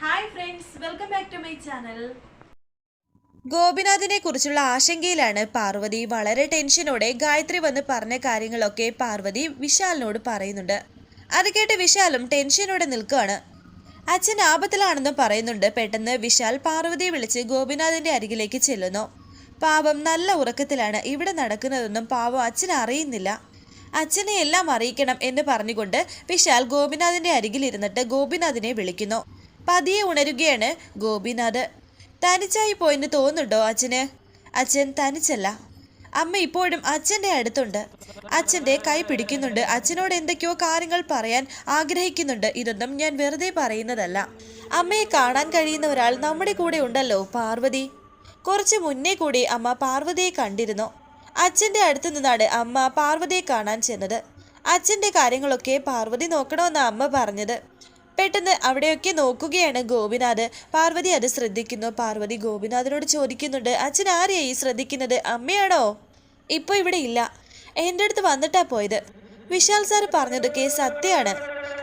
Hi friends welcome back to my channel ഗോപിനാഥിനെ കുറിച്ചുള്ള ആശങ്കയിലാണ് പാർവതി. വളരെ ടെൻഷനോടെ ഗായത്രി വന്ന് പറഞ്ഞ കാര്യങ്ങളൊക്കെ പാർവതി വിശാലിനോട് പറയുന്നുണ്ട്. അത് കേട്ട് വിശാലും ടെൻഷനോടെ നിൽക്കുകയാണ്. അച്ഛൻ ആപത്തിലാണെന്ന് പറയുന്നുണ്ട്. പെട്ടെന്ന് വിശാൽ പാർവതിയെ വിളിച്ച് ഗോപിനാഥിന്റെ അരികിലേക്ക് ചെല്ലുന്നു. പാവം നല്ല ഉറക്കത്തിലാണ് ഇവിടെ നടക്കുന്നതൊന്നും പാവം അച്ഛൻ അറിയുന്നില്ല. അച്ഛനെ എല്ലാം അറിയിക്കണം എന്ന് പറഞ്ഞുകൊണ്ട് വിശാൽ ഗോപിനാഥിന്റെ അരികിലിരുന്നിട്ട് ഗോപിനാഥിനെ വിളിക്കുന്നു. പതിയെ ഉണരുകയാണ് ഗോപിനാഥ്. തനിച്ചായി പോയെന്ന് തോന്നുന്നുണ്ടോ അച്ഛന്? അച്ഛൻ തനിച്ചല്ല. അമ്മ ഇപ്പോഴും അച്ഛന്റെ അടുത്തുണ്ട്. അച്ഛന്റെ കൈ പിടിക്കുന്നുണ്ട്. അച്ഛനോട് എന്തൊക്കെയോ കാര്യങ്ങൾ പറയാൻ ആഗ്രഹിക്കുന്നുണ്ട്. ഇതൊന്നും ഞാൻ വെറുതെ പറയുന്നതല്ല. അമ്മയെ കാണാൻ കഴിയുന്ന ഒരാൾ നമ്മുടെ കൂടെ ഉണ്ടല്ലോ പാർവതി. കുറച്ച് മുന്നേ കൂടി അമ്മ പാർവതിയെ കണ്ടിരുന്നു. അച്ഛന്റെ അടുത്തു നിന്നാണ് അമ്മ പാർവതിയെ കാണാൻ ചെന്നത്. അച്ഛന്റെ കാര്യങ്ങളൊക്കെ പാർവതി നോക്കണമെന്ന് അമ്മ പറഞ്ഞത്. പെട്ടെന്ന് അവിടെയൊക്കെ നോക്കുകയാണ് ഗോപിനാഥ്. പാർവതി അത് ശ്രദ്ധിക്കുന്നു. പാർവതി ഗോപിനാഥിനോട് ചോദിക്കുന്നുണ്ട് അച്ഛൻ ആരെയായി ശ്രദ്ധിക്കുന്നത്? അമ്മയാണോ? ഇപ്പൊ ഇവിടെ ഇല്ല. എന്റെ അടുത്ത് വന്നിട്ടാ പോയത്. വിശാൽ സാർ പറഞ്ഞതൊക്കെ സത്യമാണ്.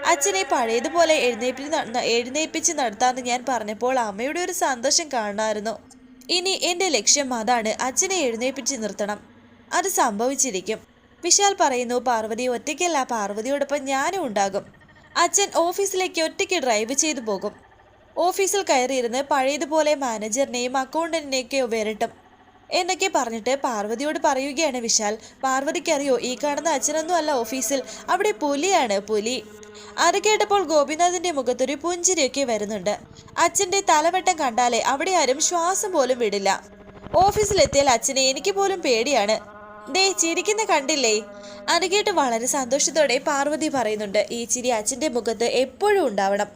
അച്ഛനെ പഴയതുപോലെ എഴുന്നേപ്പിച്ച് എഴുന്നേപ്പിച്ച് നടത്താമെന്ന് ഞാൻ പറഞ്ഞപ്പോൾ അമ്മയുടെ ഒരു സന്തോഷം കാണാമായിരുന്നു ഇനി എന്റെ ലക്ഷ്യം അതാണ്. അച്ഛനെ എഴുന്നേപ്പിച്ച് നിർത്തണം. അത് സംഭവിച്ചിരിക്കും. വിശാൽ പറയുന്നു പാർവതി ഒറ്റയ്ക്കല്ല. പാർവതിയോടൊപ്പം ഞാനും ഉണ്ടാകും. അച്ഛൻ ഓഫീസിലേക്ക് ഒറ്റയ്ക്ക് ഡ്രൈവ് ചെയ്തു പോകും. ഓഫീസിൽ കയറിയിരുന്ന് പഴയതുപോലെ മാനേജറിനെയും അക്കൗണ്ടന്റിനെയൊക്കെയോ വരട്ടും എന്നൊക്കെ പറഞ്ഞിട്ട് പാർവതിയോട് പറയുകയാണ് വിശാൽ. പാർവതിക്കറിയോ ഈ കാണുന്ന അച്ഛനൊന്നും അല്ല ഓഫീസിൽ. അവിടെ പുലിയാണ് പുലി. അത് കേട്ടപ്പോൾ ഗോപിനാഥിന്റെ മുഖത്തൊരു പുഞ്ചിരിയൊക്കെ വരുന്നുണ്ട്. അച്ഛന്റെ തലവെട്ടം കണ്ടാലേ അവിടെ ആരും ശ്വാസം പോലും വിടില്ല. ഓഫീസിലെത്തിയാൽ അച്ഛനെ എനിക്ക് പോലും പേടിയാണ്. ദേ ചിരിക്കുന്ന കണ്ടില്ലേ? അനുകേട്ട് വളരെ സന്തോഷത്തോടെ പാർവതി പറയുന്നുണ്ട് ഈ ചിരി അച്ഛന്റെ മുഖത്ത് എപ്പോഴും ഉണ്ടാവണം.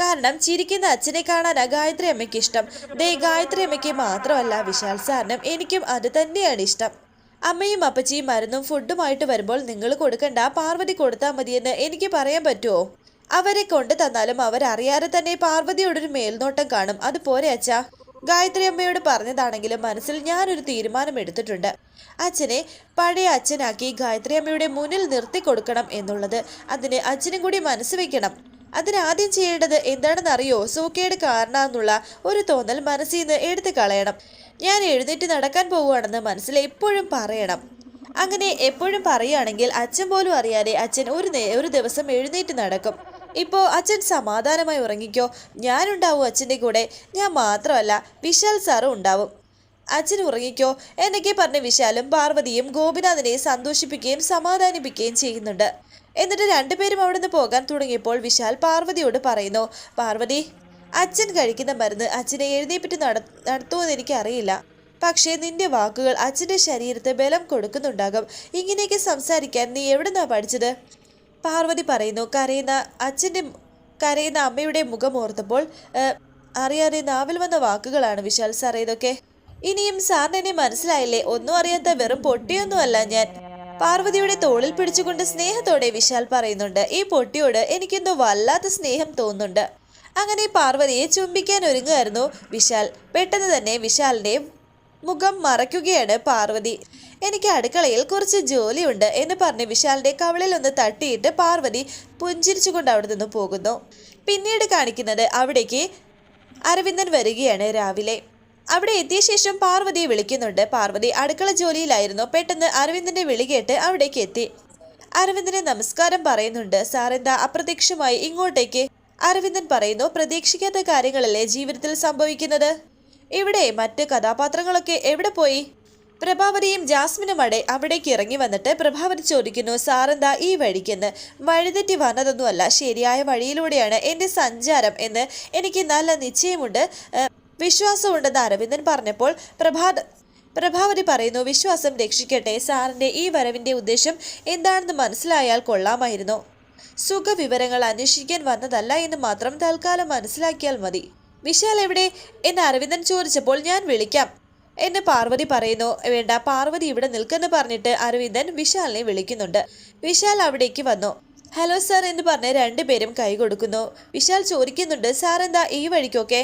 കാരണം ചിരിക്കുന്ന അച്ഛനെ കാണാനാ ഗായത്രി അമ്മയ്ക്ക് ഇഷ്ടം. ദേ ഗായത്രി അമ്മയ്ക്ക് മാത്രമല്ല വിശാൽ സാറിനും എനിക്കും അത് തന്നെയാണ് ഇഷ്ടം. അമ്മയും അപ്പച്ചിയും മരുന്നും ഫുഡുമായിട്ട് വരുമ്പോൾ നിങ്ങൾ കൊടുക്കണ്ട പാർവതി കൊടുത്താൽ മതിയെന്ന് എനിക്ക് പറയാൻ പറ്റുമോ അവരെ കൊണ്ടു തന്നാലും അവരറിയാതെ തന്നെ പാർവതിയോടൊരു മേൽനോട്ടം കാണും. അത് പോരെ അച്ഛാ. ഗായത്രി അമ്മയോട് പറഞ്ഞതാണെങ്കിലും മനസ്സിൽ ഞാനൊരു തീരുമാനം എടുത്തിട്ടുണ്ട് അച്ഛനെ പഴയ അച്ഛനാക്കി ഗായത്രി അമ്മയുടെ മുന്നിൽ നിർത്തി കൊടുക്കണം എന്നുള്ളത് അതിന് അച്ഛനും കൂടി മനസ്സ് വെക്കണം. അതിനാദ്യം ചെയ്യേണ്ടത് എന്താണെന്നറിയോ? സൂക്കേട് കാരണമെന്നുള്ള ഒരു തോന്നൽ മനസ്സിൽ നിന്ന് എടുത്തു കളയണം. ഞാൻ എഴുന്നേറ്റ് നടക്കാൻ പോവുകയാണെന്ന് മനസ്സിൽ എപ്പോഴും പറയണം. അങ്ങനെ എപ്പോഴും പറയുകയാണെങ്കിൽ അച്ഛൻ പോലും അറിയാതെ അച്ഛൻ ഒരു ഒരു ദിവസം എഴുന്നേറ്റ് നടക്കും. ഇപ്പോൾ അച്ഛൻ സമാധാനമായി ഉറങ്ങിക്കോ. ഞാനുണ്ടാവും അച്ഛന്റെ കൂടെ. ഞാൻ മാത്രമല്ല വിശാൽ സാറും ഉണ്ടാവും. അച്ഛൻ ഉറങ്ങിക്കോ. എന്നൊക്കെ പറഞ്ഞ് വിശാലും പാർവതിയും ഗോപിനാഥനെ സന്തോഷിപ്പിക്കുകയും സമാധാനിപ്പിക്കുകയും ചെയ്യുന്നുണ്ട്. എന്നിട്ട് രണ്ടുപേരും അവിടുന്ന് പോകാൻ തുടങ്ങിയപ്പോൾ വിശാൽ പാർവതിയോട് പറയുന്നു പാർവതി അച്ഛൻ കഴിക്കുന്ന മരുന്ന് അച്ഛനെ എഴുന്നേപ്പിട്ട് നട നടത്തുമെന്ന് എനിക്കറിയില്ല. പക്ഷേ നിന്റെ വാക്കുകൾ അച്ഛന്റെ ശരീരത്തെ ബലം കൊടുക്കുന്നുണ്ടാകും. ഇങ്ങനെയൊക്കെ സംസാരിക്കാൻ നീ എവിടുന്നാ പഠിച്ചത്? പാർവതി പറയുന്നു കരയുന്ന അച്ഛന്റെ കരയുന്ന അമ്മയുടെ മുഖം ഓർത്തപ്പോൾ അറിയാതെ നാവിൽ വന്ന വാക്കുകളാണ് വിശാൽ സാർ ഇതൊക്കെ. ഇനിയും സാറിന് എന്നെ മനസ്സിലായില്ലേ? ഒന്നും അറിയാത്ത വെറും പൊട്ടിയൊന്നുമല്ല ഞാൻ. പാർവതിയുടെ തോളിൽ പിടിച്ചുകൊണ്ട് സ്നേഹത്തോടെ വിശാൽ പറയുന്നുണ്ട് ഈ പൊട്ടിയോട് എനിക്കെന്തോ വല്ലാത്ത സ്നേഹം തോന്നുന്നുണ്ട്. അങ്ങനെ പാർവതിയെ ചുംബിക്കാൻ ഒരുങ്ങുമായിരുന്നു വിശാൽ. പെട്ടെന്ന് തന്നെ വിശാലിന്റെ മുഖം മറയ്ക്കുകയാണ് പാർവതി. എനിക്ക് അടുക്കളയിൽ കുറച്ച് ജോലിയുണ്ട് എന്ന് പറഞ്ഞ് വിശാലിന്റെ കവളിൽ ഒന്ന് തട്ടിയിട്ട് പാർവതി പുഞ്ചിരിച്ചുകൊണ്ട് അവിടെ നിന്ന് പോകുന്നു. പിന്നീട് കാണിക്കുന്നത് അവിടേക്ക് അരവിന്ദൻ വരികയാണ് രാവിലെ. അവിടെ എത്തിയ ശേഷം പാർവതിയെ വിളിക്കുന്നുണ്ട്. പാർവതി അടുക്കള ജോലിയിലായിരുന്നു. പെട്ടെന്ന് അരവിന്ദന്റെ വിളി കേട്ട് അവിടേക്ക് എത്തി. അരവിന്ദനെ നമസ്കാരം പറയുന്നുണ്ട്. സാറെന്താ അപ്രത്യക്ഷമായി ഇങ്ങോട്ടേക്ക്? അരവിന്ദൻ പറയുന്നു പ്രതീക്ഷിക്കാത്ത കാര്യങ്ങളല്ലേ ജീവിതത്തിൽ സംഭവിക്കുന്നത്? ഇവിടെ മറ്റ് കഥാപാത്രങ്ങളൊക്കെ എവിടെ പോയി? പ്രഭാവതിയും ജാസ്മിനും അടെ അവിടേക്ക് ഇറങ്ങി വന്നിട്ട് പ്രഭാവതി ചോദിക്കുന്നു സാറെന്താ ഈ വഴിക്കെന്ന്? വഴിതെറ്റി വന്നതൊന്നുമല്ല ശരിയായ വഴിയിലൂടെയാണ് എന്റെ സഞ്ചാരം എന്ന് എനിക്ക് നല്ല നിശ്ചയമുണ്ട്. വിശ്വാസമുണ്ടെന്ന് അരവിന്ദൻ പറഞ്ഞപ്പോൾ പ്രഭാത് പ്രഭാവതി പറയുന്നു വിശ്വാസം രക്ഷിക്കട്ടെ സാറിന്റെ ഈ വരവിന്റെ ഉദ്ദേശം എന്താണെന്ന് മനസ്സിലായാൽ കൊള്ളാമായിരുന്നു. സുഖവിവരങ്ങൾ അന്വേഷിക്കാൻ വന്നതല്ല എന്ന് മാത്രം തൽക്കാലം മനസ്സിലാക്കിയാൽ മതി. വിശാൽ എവിടെ? എന്ന് അരവിന്ദൻ ചോദിച്ചപ്പോൾ ഞാൻ വിളിക്കാം. എന്ന് പാർവതി പറയുന്നു. വേണ്ട പാർവതി ഇവിടെ നിൽക്കെന്ന് പറഞ്ഞിട്ട് അരവിന്ദൻ വിശാലിനെ വിളിക്കുന്നുണ്ട്. വിശാൽ അവിടേക്ക് വന്നു. ഹലോ സാർ എന്ന് പറഞ്ഞ് രണ്ടുപേരും കൈ കൊടുക്കുന്നു. വിശാൽ ചോദിക്കുന്നുണ്ട് സാർ എന്താ ഈ വഴിക്കൊക്കെ?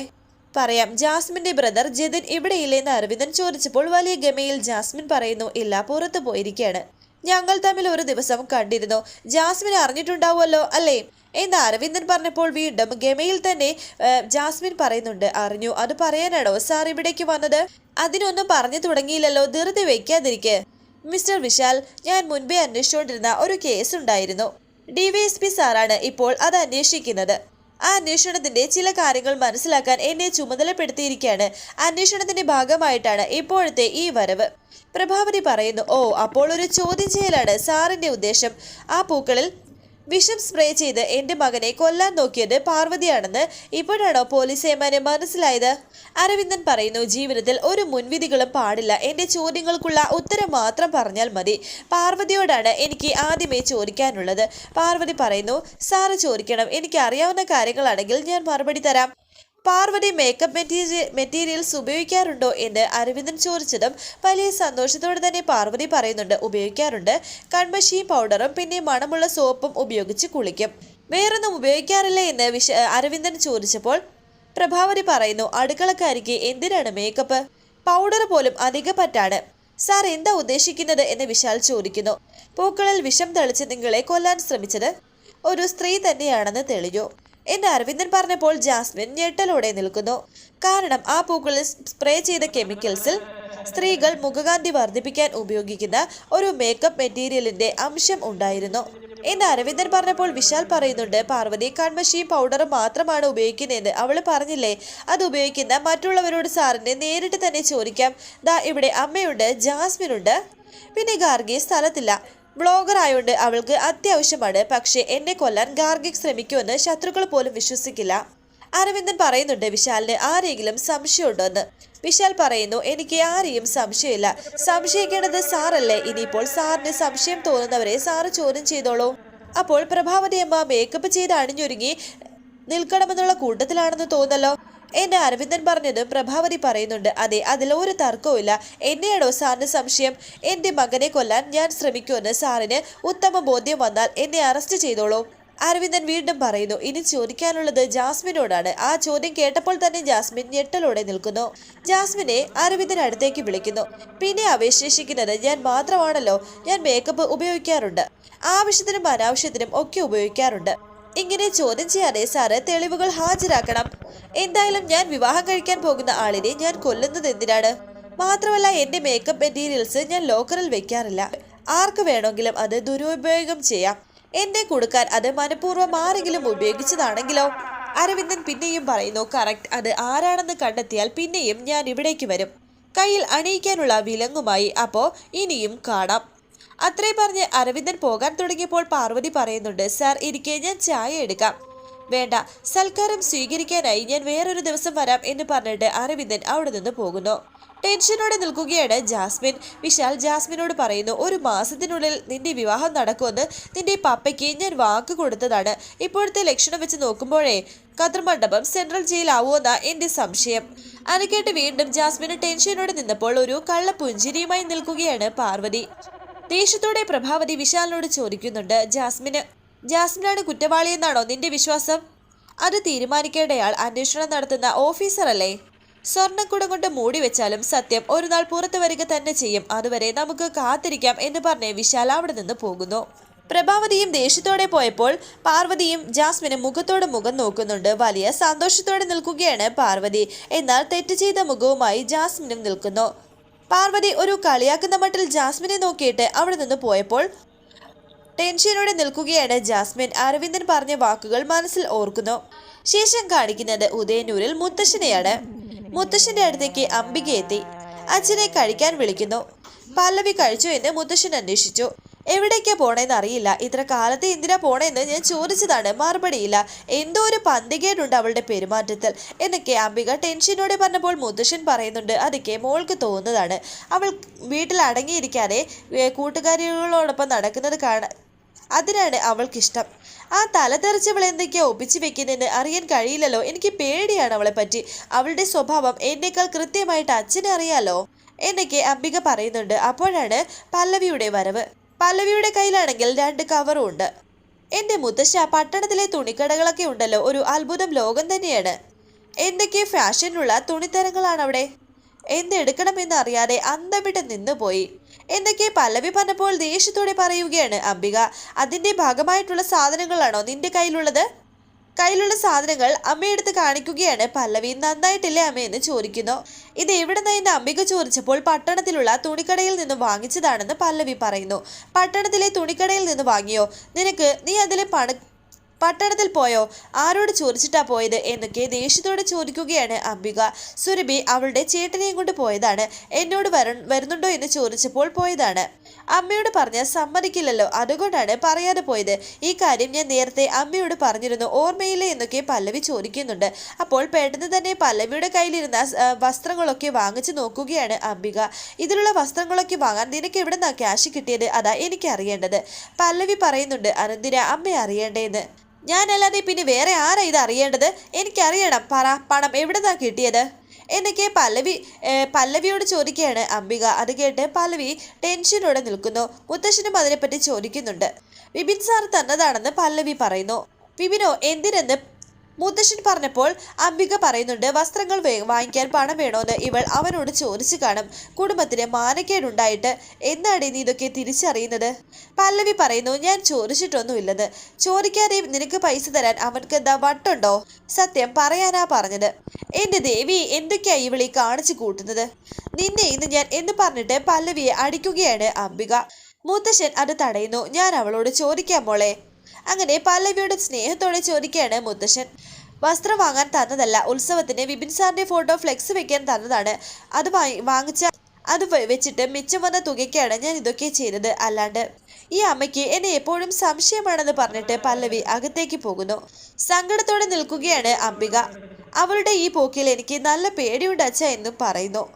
പറയാം ജാസ്മിന്റെ ബ്രദർ ജതിൻ ഇവിടെയില്ലെന്ന് അരവിന്ദൻ ചോദിച്ചപ്പോൾ വലിയ ഗമയിൽ ജാസ്മിൻ പറയുന്നു ഇല്ല പുറത്തു പോയിരിക്കുകയാണ് ഞങ്ങൾ തമ്മിൽ ഒരു ദിവസം കണ്ടിരുന്നു. ജാസ്മിൻ അറിഞ്ഞിട്ടുണ്ടാവുമല്ലോ അല്ലേ? എന്ന് അരവിന്ദൻ പറഞ്ഞപ്പോൾ വീണ്ടും ഗമയിൽ തന്നെ ജാസ്മിൻ പറയുന്നുണ്ട്. അറിഞ്ഞു. അത് പറയാനാണോ സാർ ഇവിടേക്ക് വന്നത്? അതിനൊന്നും പറഞ്ഞു തുടങ്ങിയില്ലല്ലോ. ധൃതി വയ്ക്കാതിരിക്കെ മിസ്റ്റർ വിശാൽ ഞാൻ മുൻപേ അന്വേഷിച്ചുകൊണ്ടിരുന്ന ഒരു കേസ് ഉണ്ടായിരുന്നു ഡിവൈഎസ്പി സാറാണ് ഇപ്പോൾ അത് അന്വേഷിക്കുന്നത്. ആ അന്വേഷണത്തിന്റെ ചില കാര്യങ്ങൾ മനസ്സിലാക്കാൻ എന്നെ ചുമതലപ്പെടുത്തിയിരിക്കുകയാണ്. അന്വേഷണത്തിന്റെ ഭാഗമായിട്ടാണ് ഇപ്പോഴത്തെ ഈ വരവ്. പ്രഭാവതി പറയുന്നു ഓ അപ്പോൾ ഒരു ചോദ്യം ചെയ്യലാണ് സാറിന്റെ ഉദ്ദേശം. ആ പൂക്കളിൽ വിഷം സ്പ്രേ ചെയ്ത് എന്റെ മകനെ കൊല്ലാൻ നോക്കിയത് പാർവതിയാണെന്ന് ഇപ്പോഴാണോ പോലീസ് ഏമാന് മനസ്സിലായത്? അരവിന്ദൻ പറയുന്നു ജീവിതത്തിൽ ഒരു മുൻവിധികളും പാടില്ല. എന്റെ ചോദ്യങ്ങൾക്കുള്ള ഉത്തരം മാത്രം പറഞ്ഞാൽ മതി. പാർവതിയോടാണ് എനിക്ക് ആദ്യമേ ചോദിക്കാനുള്ളത്. പാർവതി പറയുന്നു സാറ് ചോദിക്കണം. എനിക്ക് അറിയാവുന്ന കാര്യങ്ങളാണെങ്കിൽ ഞാൻ മറുപടി തരാം. പാർവതി മേക്കപ്പ് മെറ്റീരിയൽ മെറ്റീരിയൽസ് ഉപയോഗിക്കാറുണ്ടോ എന്ന് അരവിന്ദൻ ചോദിച്ചതും വലിയ സന്തോഷത്തോടെ തന്നെ പാർവതി പറയുന്നുണ്ട് ഉപയോഗിക്കാറുണ്ട്. കൺമശിയും പൗഡറും പിന്നെ മണമുള്ള സോപ്പും ഉപയോഗിച്ച് കുളിക്കും. വേറൊന്നും ഉപയോഗിക്കാറില്ല എന്ന് വിശ അരവിന്ദൻ ചോദിച്ചപ്പോൾ പ്രഭാവതി പറയുന്നു അടുക്കളക്കാരിക്ക് എന്തിനാണ് മേക്കപ്പ് പൗഡർ പോലും അധിക പറ്റാണ്. സാർ എന്താ ഉദ്ദേശിക്കുന്നത് എന്ന് വിശാൽ ചോദിക്കുന്നു. പൂക്കളിൽ വിഷം തളിച്ച് നിങ്ങളെ കൊല്ലാൻ ശ്രമിച്ചത്? ഒരു സ്ത്രീ തന്നെയാണെന്ന് തെളിഞ്ഞു. എന്ന് അരവിന്ദൻ പറഞ്ഞപ്പോൾ ജാസ്മിൻ ഞെട്ടലോടെ നിൽക്കുന്നു. കാരണം ആ പൂക്കളിൽ സ്പ്രേ ചെയ്ത കെമിക്കൽസിൽ സ്ത്രീകൾ മുഖകാന്തി വർദ്ധിപ്പിക്കാൻ ഉപയോഗിക്കുന്ന ഒരു മേക്കപ്പ് മെറ്റീരിയലിന്റെ അംശം ഉണ്ടായിരുന്നു. എന്ന് അരവിന്ദൻ പറഞ്ഞപ്പോൾ വിശാൽ പറയുന്നുണ്ട് പാർവതി കൺമശിയും പൗഡറും മാത്രമാണ് ഉപയോഗിക്കുന്നതെന്ന് അവൾ പറഞ്ഞില്ലേ? അത് ഉപയോഗിക്കുന്ന മറ്റുള്ളവരോട് സാറിനെ നേരിട്ട് തന്നെ ചോദിക്കാം. ദാ ഇവിടെ അമ്മയുണ്ട് ജാസ്മിനുണ്ട്. പിന്നെ ഗാർഗി സ്ഥലത്തില്ല. ബ്ലോഗർ ആയതുകൊണ്ട് അവൾക്ക് അത്യാവശ്യമാണ്. പക്ഷേ എന്നെ കൊല്ലാൻ ഗാർഗിക് ശ്രമിക്കുമെന്ന് ശത്രുക്കൾ പോലും വിശ്വസിക്കില്ല. അരവിന്ദൻ പറയുന്നുണ്ട് വിശാലിന് ആരെങ്കിലും സംശയമുണ്ടോ എന്ന് വിശാൽ പറയുന്നു എനിക്ക് ആരെയും സംശയമില്ല. സംശയിക്കേണ്ടത് സാറല്ലേ? ഇനിയിപ്പോൾ സാറിന് സംശയം തോന്നുന്നവരെ സാറ് ചോദ്യം ചെയ്തോളൂ. അപ്പോൾ പ്രഭാവതി അമ്മ മേക്കപ്പ് ചെയ്ത് അണിഞ്ഞൊരുങ്ങി നിൽക്കണമെന്നുള്ള കൂട്ടത്തിലാണെന്ന് തോന്നല്ലോ എന്നെ അരവിന്ദൻ പറഞ്ഞത് പ്രഭാവതി പറയുന്നുണ്ട്. അതെ അതിൽ ഒരു തർക്കവുമില്ല എന്നെയാണോ സാറിന് സംശയം? എന്റെ മകനെ കൊല്ലാൻ ഞാൻ ശ്രമിക്കുമെന്ന് സാറിന് ഉത്തമ ബോധ്യം വന്നാൽ എന്നെ അറസ്റ്റ് ചെയ്തോളൂ. അരവിന്ദൻ വീണ്ടും പറയുന്നു ഇനി ചോദിക്കാനുള്ളത് ജാസ്മിനോടാണ്. ആ ചോദ്യം കേട്ടപ്പോൾ തന്നെ ജാസ്മിൻ ഞെട്ടലോടെ നിൽക്കുന്നു. ജാസ്മിനെ അരവിന്ദൻ അടുത്തേക്ക് വിളിക്കുന്നു. പിന്നെ അവശേഷിക്കുന്നത് ഞാൻ മാത്രമാണല്ലോ. ഞാൻ മേക്കപ്പ് ഉപയോഗിക്കാറുണ്ട്. ആവശ്യത്തിനും അനാവശ്യത്തിനും ഒക്കെ ഉപയോഗിക്കാറുണ്ട്. ഇങ്ങനെ ചോദ്യം ചെയ്യാതെ സാറ് തെളിവുകൾ ഹാജരാക്കണം. എന്തായാലും ഞാൻ വിവാഹം കഴിക്കാൻ പോകുന്ന ആളിനെ ഞാൻ കൊല്ലുന്നത് എന്തിനാണ്? മാത്രമല്ല എന്റെ മേക്കപ്പ് മെറ്റീരിയൽസ് ഞാൻ ലോക്കറിൽ വെക്കാറില്ല. ആർക്ക് വേണമെങ്കിലും അത് ദുരുപയോഗം ചെയ്യാം. എന്നെ കൊടുക്കാൻ അത് മനഃപൂർവം ആരെങ്കിലും ഉപയോഗിച്ചതാണെങ്കിലോ? അരവിന്ദൻ പിന്നെയും പറയുന്നു കറക്റ്റ്. അത് ആരാണെന്ന് കണ്ടെത്തിയാൽ പിന്നെയും ഞാൻ ഇവിടേക്ക് വരും. കയ്യിൽ അണിയിക്കാനുള്ള വിലങ്ങുമായി. അപ്പോ ഇനിയും കാണാം. അത്രേ പറഞ്ഞ് അരവിന്ദൻ പോകാൻ തുടങ്ങിയപ്പോൾ പാർവതി പറയുന്നുണ്ട് സാർ ഇരിക്കെ ഞാൻ ചായ എടുക്കാം. വേണ്ട സൽക്കാരം സ്വീകരിക്കാനായി ഞാൻ വേറൊരു ദിവസം വരാം എന്ന് പറഞ്ഞിട്ട് അരവിന്ദൻ അവിടെ നിന്ന് പോകുന്നു. ടെൻഷനോടെ നിൽക്കുകയാണ് ജാസ്മിൻ. വിശാൽ ജാസ്മിനോട് പറയുന്നു ഒരു മാസത്തിനുള്ളിൽ നിന്റെ വിവാഹം നടക്കുമെന്ന് നിന്റെ പപ്പയ്ക്ക് ഞാൻ വാക്ക് കൊടുത്തതാണ്. ഇപ്പോഴത്തെ ലക്ഷണം വെച്ച് നോക്കുമ്പോഴേ കതൃമണ്ഡപം മണ്ഡപം സെൻട്രൽ ജയിലാവുമെന്ന എന്റെ സംശയം. അത് കേട്ട് വീണ്ടും ജാസ്മിന് ടെൻഷനോടെ നിന്നപ്പോൾ ഒരു കള്ളപ്പുഞ്ചിരിയുമായി നിൽക്കുകയാണ് പാർവതി. ദേഷ്യത്തോടെ പ്രഭാവതി വിശാലിനോട് ചോദിക്കുന്നുണ്ട് ജാസ്മിന് ജാസ്മിനാണ് കുറ്റവാളിയെന്നാണോ നിന്റെ വിശ്വാസം? അത് തീരുമാനിക്കേണ്ടയാൾ അന്വേഷണം നടത്തുന്ന ഓഫീസറല്ലേ സ്വർണക്കുടം കൊണ്ട് മൂടി വെച്ചാലും സത്യം ഒരു നാൾ പുറത്തു വരിക തന്നെ ചെയ്യും. അതുവരെ നമുക്ക് കാത്തിരിക്കാം എന്ന് പറഞ്ഞ് വിശാൽ അവിടെ നിന്ന് പോകുന്നു. പ്രഭാവതിയും ദേഷ്യത്തോടെ പോയപ്പോൾ പാർവതിയും ജാസ്മിനും മുഖത്തോട് മുഖം നോക്കുന്നുണ്ട്. വലിയ സന്തോഷത്തോടെ നിൽക്കുകയാണ് പാർവതി. എന്നാൽ തെറ്റ് ചെയ്ത മുഖവുമായി ജാസ്മിനും നിൽക്കുന്നു. പാർവതി ഒരു കളിയാക്കുന്ന മട്ടിൽ ജാസ്മിനെ നോക്കിയിട്ട് അവിടെ നിന്ന് പോയപ്പോൾ ടെൻഷനോടെ നിൽക്കുകയാണ് ജാസ്മിൻ. അരവിന്ദൻ പറഞ്ഞ വാക്കുകൾ മനസ്സിൽ ഓർക്കുന്നു. ശേഷം കാണിക്കുന്നത് ഉദയനൂരിൽ മുത്തശ്ശനെയാണ്. മുത്തശ്ശന്റെ അടുത്തേക്ക് അംബിക എത്തി അച്ഛനെ കഴിക്കാൻ വിളിക്കുന്നു. പല്ലവി കഴിച്ചു എന്ന് മുത്തശ്ശൻ അന്വേഷിച്ചു. എവിടേക്കാ പോണേന്ന് അറിയില്ല. ഇത്ര കാലത്ത് എന്തിനാ പോണേന്ന് ഞാൻ ചോദിച്ചതാണ്. മറുപടിയില്ല. എന്തോ ഒരു പന്തികേടുണ്ട് അവളുടെ പെരുമാറ്റത്തിൽ. എന്നൊക്കെ അംബിക ടെൻഷനോടെ പറഞ്ഞപ്പോൾ മുത്തശ്ശൻ പറയുന്നുണ്ട്. അതൊക്കെ മോൾക്ക് തോന്നുന്നതാണ്. അവൾ വീട്ടിൽ അടങ്ങിയിരിക്കാതെ കൂട്ടുകാരികളോടൊപ്പം നടക്കുന്നത് കാണാൻ അതിനാണ് അവൾക്കിഷ്ടം. ആ തല തെറിച്ചവൾ എന്തൊക്കെയാ ഒപ്പിച്ചു വെക്കുന്നതെന്ന് അറിയാൻ കഴിയില്ലല്ലോ. എനിക്ക് പേടിയാണ് അവളെ പറ്റി. അവളുടെ സ്വഭാവം എന്നേക്കാൾ കൃത്യമായിട്ട് അച്ഛനെ അറിയാലോ എന്നൊക്കെ അംബിക പറയുന്നുണ്ട്. അപ്പോഴാണ് പല്ലവിയുടെ വരവ്. പല്ലവിയുടെ കയ്യിലാണെങ്കിൽ രണ്ട് കവറും ഉണ്ട്. എന്റെ മുത്തശ്ശ പട്ടണത്തിലെ തുണിക്കടകളൊക്കെ ഉണ്ടല്ലോ ഒരു അത്ഭുതം ലോകം തന്നെയാണ്. എന്തൊക്കെ ഫാഷനുള്ള തുണിത്തരങ്ങളാണ് അവിടെ? എന്തെടുക്കണമെന്ന് അറിയാതെ അന്തമിട്ട് നിന്നുപോയി എന്തൊക്കെ പല്ലവി പറഞ്ഞപ്പോൾ ദേഷ്യത്തോടെ പറയുകയാണ് അംബിക അതിന്റെ ഭാഗമായിട്ടുള്ള സാധനങ്ങളാണോ നിന്റെ കയ്യിലുള്ളത്? കയ്യിലുള്ള സാധനങ്ങൾ അമ്മയെടുത്ത് കാണിക്കുകയാണ്. പല്ലവി നന്നായിട്ടില്ലേ അമ്മയെന്ന് ചോദിക്കുന്നു. ഇത് എവിടെ നിന്ന് അംബിക ചോദിച്ചപ്പോൾ പട്ടണത്തിലുള്ള തുണിക്കടയിൽ നിന്ന് വാങ്ങിച്ചതാണെന്ന് പല്ലവി പറയുന്നു. പട്ടണത്തിലെ തുണിക്കടയിൽ നിന്ന് വാങ്ങിയോ? നിനക്ക് നീ അതിലെ പണ പട്ടണത്തിൽ പോയോ? ആരോട് ചോദിച്ചിട്ടാ പോയത്? എന്നൊക്കെ ദേഷ്യത്തോടെ ചോദിക്കുകയാണ് അംബിക. സുരഭി അവളുടെ ചേട്ടനെയും കൊണ്ട് പോയതാണ്. എന്നോട് വര വരുന്നുണ്ടോ എന്ന് ചോദിച്ചപ്പോൾ പോയതാണ്. അമ്മയോട് പറഞ്ഞാൽ സമ്മതിക്കില്ലല്ലോ. അതുകൊണ്ടാണ് പറയാതെ പോയത്. ഈ കാര്യം ഞാൻ നേരത്തെ അമ്മയോട് പറഞ്ഞിരുന്നു. ഓർമ്മയില്ലേ എന്നൊക്കെ പല്ലവി ചോദിക്കുന്നുണ്ട്. അപ്പോൾ പെട്ടെന്ന് തന്നെ പല്ലവിയുടെ കയ്യിലിരുന്ന വസ്ത്രങ്ങളൊക്കെ വാങ്ങിച്ചു നോക്കുകയാണ് അംബിക. ഇതിലുള്ള വസ്ത്രങ്ങളൊക്കെ വാങ്ങാൻ നിനക്ക് എവിടെ നിന്നാണ് ക്യാഷ് കിട്ടിയത്? അതാ എനിക്ക് അറിയേണ്ടത് പല്ലവി പറയുന്നുണ്ട് അനന്തിര അമ്മ അറിയേണ്ടതെന്ന് ഞാനല്ലാതെ പിന്നെ വേറെ ആരാ ഇത് അറിയേണ്ടത്? എനിക്കറിയണം. പറ പണം എവിടുന്നാ കിട്ടിയത്? എന്നൊക്കെ പല്ലവി പല്ലവിയോട് ചോദിക്കുകയാണ് അംബിക. അത് കേട്ട് പല്ലവി ടെൻഷനോടെ നിൽക്കുന്നു. മുത്തശ്ശനും അതിനെപ്പറ്റി ചോദിക്കുന്നുണ്ട്. വിപിൻ സാർ തന്നതാണെന്ന് പല്ലവി പറയുന്നു. വിപിനോ എന്തിനെന്ന് മുത്തശ്ശൻ പറഞ്ഞപ്പോൾ അംബിക പറയുന്നുണ്ട് വസ്ത്രങ്ങൾ വാങ്ങിക്കാൻ പണം വേണോന്ന് ഇവൾ അവനോട് ചോദിച്ചു കാണും. കുടുംബത്തിന് മാനക്കേടുണ്ടായിട്ട് എന്നാടി നീ ഇതൊക്കെ തിരിച്ചറിയുന്നത്? പല്ലവി പറയുന്നു ഞാൻ ചോദിച്ചിട്ടൊന്നുമില്ലെന്ന് ചോദിക്കാതെ നിനക്ക് പൈസ തരാൻ അവൻക്ക് എന്താ വട്ടുണ്ടോ? സത്യം പറയാനാ പറഞ്ഞത്. എന്റെ ദേവി എന്തൊക്കെയാ ഇവളി കാണിച്ചു കൂട്ടുന്നത്? നിന്നെ ഇന്ന് ഞാൻ എന്ന് പറഞ്ഞിട്ട് പല്ലവിയെ അടിക്കുകയാണ് അംബിക. മുത്തശ്ശൻ അത് തടയുന്നു. ഞാൻ അവളോട് ചോദിക്കാം മോളെ. അങ്ങനെ പല്ലവിയുടെ സ്നേഹത്തോടെ ചോദിക്കുകയാണ് മുത്തശ്ശൻ. വസ്ത്രം വാങ്ങാൻ തന്നതല്ല ഉത്സവത്തിന് വിപിൻ സാറിന്റെ ഫോട്ടോ ഫ്ലെക്സ് വെക്കാൻ തന്നതാണ്. അത് വാങ്ങി വാങ്ങിച്ച അത് വെച്ചിട്ട് മിച്ചം വന്ന തുകയ്ക്കാണ് ഞാൻ ഇതൊക്കെ ചെയ്തത് അല്ലാണ്ട്. ഈ അമ്മയ്ക്ക് എന്നെ എപ്പോഴും സംശയമാണെന്ന് പറഞ്ഞിട്ട് പല്ലവി അകത്തേക്ക് പോകുന്നു. സങ്കടത്തോടെ നിൽക്കുകയാണ് അംബിക. അവളുടെ ഈ പോക്കിൽ എനിക്ക് നല്ല പേടിയുണ്ട് എന്നും പറയുന്നു.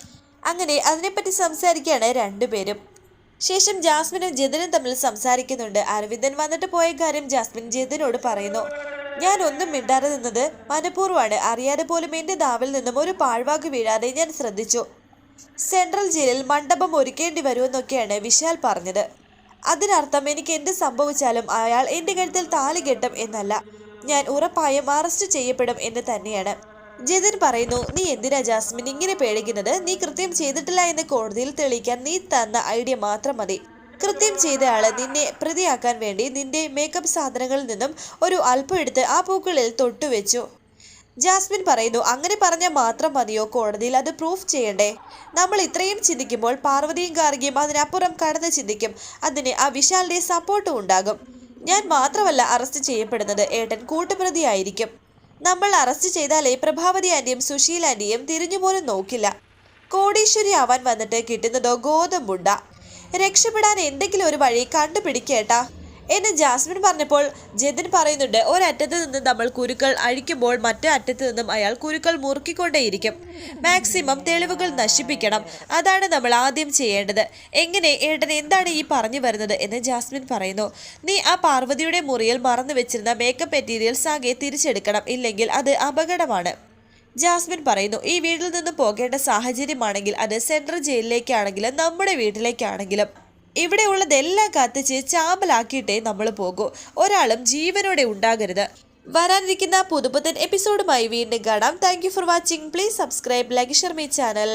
അങ്ങനെ അതിനെപ്പറ്റി സംസാരിക്കുകയാണ് രണ്ടുപേരും. ശേഷം ജാസ്മിനും ജിതനും തമ്മിൽ സംസാരിക്കുന്നുണ്ട്. അരവിന്ദൻ വന്നിട്ട് പോയ കാര്യം ജാസ്മിൻ ജിതനോട് പറയുന്നു. ഞാൻ ഒന്നും മിണ്ടാതെ നിന്നത് മനഃപൂർവമാണ്. അറിയാതെ പോലും എന്റെ നാവിൽ നിന്നും ഒരു പാഴ്വാക്ക് വീഴാതെ ഞാൻ ശ്രദ്ധിച്ചു. സെൻട്രൽ ജയിലിൽ മണ്ഡപം ഒരുക്കേണ്ടി വരുമെന്നൊക്കെയാണ് വിശാൽ പറഞ്ഞത്. അതിനർത്ഥം എനിക്ക് എന്ത് സംഭവിച്ചാലും അയാൾ എന്റെ കഴുത്തിൽ താലി കെട്ടും എന്നല്ല. ഞാൻ ഉറപ്പായും അറസ്റ്റ് ചെയ്യപ്പെടും എന്ന് തന്നെയാണ്. ജിതിൻ പറയുന്നു നീ എന്തിനാ ജാസ്മിൻ ഇങ്ങനെ പേടിക്കുന്നത്? നീ കൃത്യം ചെയ്തിട്ടില്ല എന്ന് കോടതിയിൽ തെളിയിക്കാൻ നീ തന്ന ഐഡിയ മാത്രം മതി. കൃത്യം ചെയ്ത ആൾ നിന്നെ പ്രതിയാക്കാൻ വേണ്ടി നിന്റെ മേക്കപ്പ് സാധനങ്ങളിൽ നിന്നും ഒരു അല്പം എടുത്ത് ആ പൂക്കളിൽ തൊട്ടുവെച്ചു ജാസ്മിൻ പറയുന്നു അങ്ങനെ പറഞ്ഞാൽ മാത്രം മതിയോ കോടതിയിൽ? അത് പ്രൂഫ് ചെയ്യണ്ടേ? നമ്മൾ ഇത്രയും ചിന്തിക്കുമ്പോൾ പാർവതിയും ഗാർഗിയും അതിനപ്പുറം കടന്ന് ചിന്തിക്കും. അതിന് ആ വിശാലിന്റെ സപ്പോർട്ടും ഉണ്ടാകും. ഞാൻ മാത്രമല്ല അറസ്റ്റ് ചെയ്യപ്പെടുന്നത്. ഏട്ടൻ കൂട്ടുപ്രതിയായിരിക്കും നമ്മൾ അറസ്റ്റ് ചെയ്താലേ പ്രഭാവതി ആന്റിയും സുശീൽ ആന്റിയും തിരിഞ്ഞുപോലും നോക്കില്ല. കോടീശ്വരി ആവാൻ വന്നിട്ട് കിട്ടുന്നതോ ഗോതമ്പുണ്ട. രക്ഷപ്പെടാൻ എന്തെങ്കിലും ഒരു വഴി കണ്ടുപിടിക്കേട്ടാ. എന്ന് ജാസ്മിൻ പറഞ്ഞപ്പോൾ ജതിൻ പറയുന്നുണ്ട് ഒരറ്റത്ത് നിന്ന് നമ്മൾ കുരുക്കൾ അഴിക്കുമ്പോൾ മറ്റേ അറ്റത്ത് നിന്നും അയാൾ കുരുക്കൾ മുറുക്കിക്കൊണ്ടേയിരിക്കും. മാക്സിമം തെളിവുകൾ നശിപ്പിക്കണം. അതാണ് നമ്മൾ ആദ്യം ചെയ്യേണ്ടത്. എങ്ങനെ ഏട്ടൻ എന്താണ് ഈ പറഞ്ഞു വരുന്നത്? എന്ന് ജാസ്മിൻ പറയുന്നു നീ ആ പാർവതിയുടെ മുറിയിൽ മറന്നു വെച്ചിരുന്ന മേക്കപ്പ് മെറ്റീരിയൽസ് ആകെ തിരിച്ചെടുക്കണം. ഇല്ലെങ്കിൽ അത് അപകടമാണ്. ജാസ്മിൻ പറയുന്നു ഈ വീട്ടിൽ നിന്ന് പോകേണ്ട സാഹചര്യമാണെങ്കിൽ അത് സെൻട്രൽ ജയിലിലേക്കാണെങ്കിലും നമ്മുടെ വീട്ടിലേക്കാണെങ്കിലും. ഇവിടെ ഉള്ളതെല്ലാം കത്തിച്ച് ചാമ്പലാക്കിയിട്ടേ നമ്മൾ പോകൂ. ഒരാളും ജീവനോടെ ഉണ്ടാകരുത്. വരാനിരിക്കുന്ന പുതുപുത്തൻ എപ്പിസോഡുമായി വീണ്ടും കാണാം. Thank for watching please subscribe like share my channel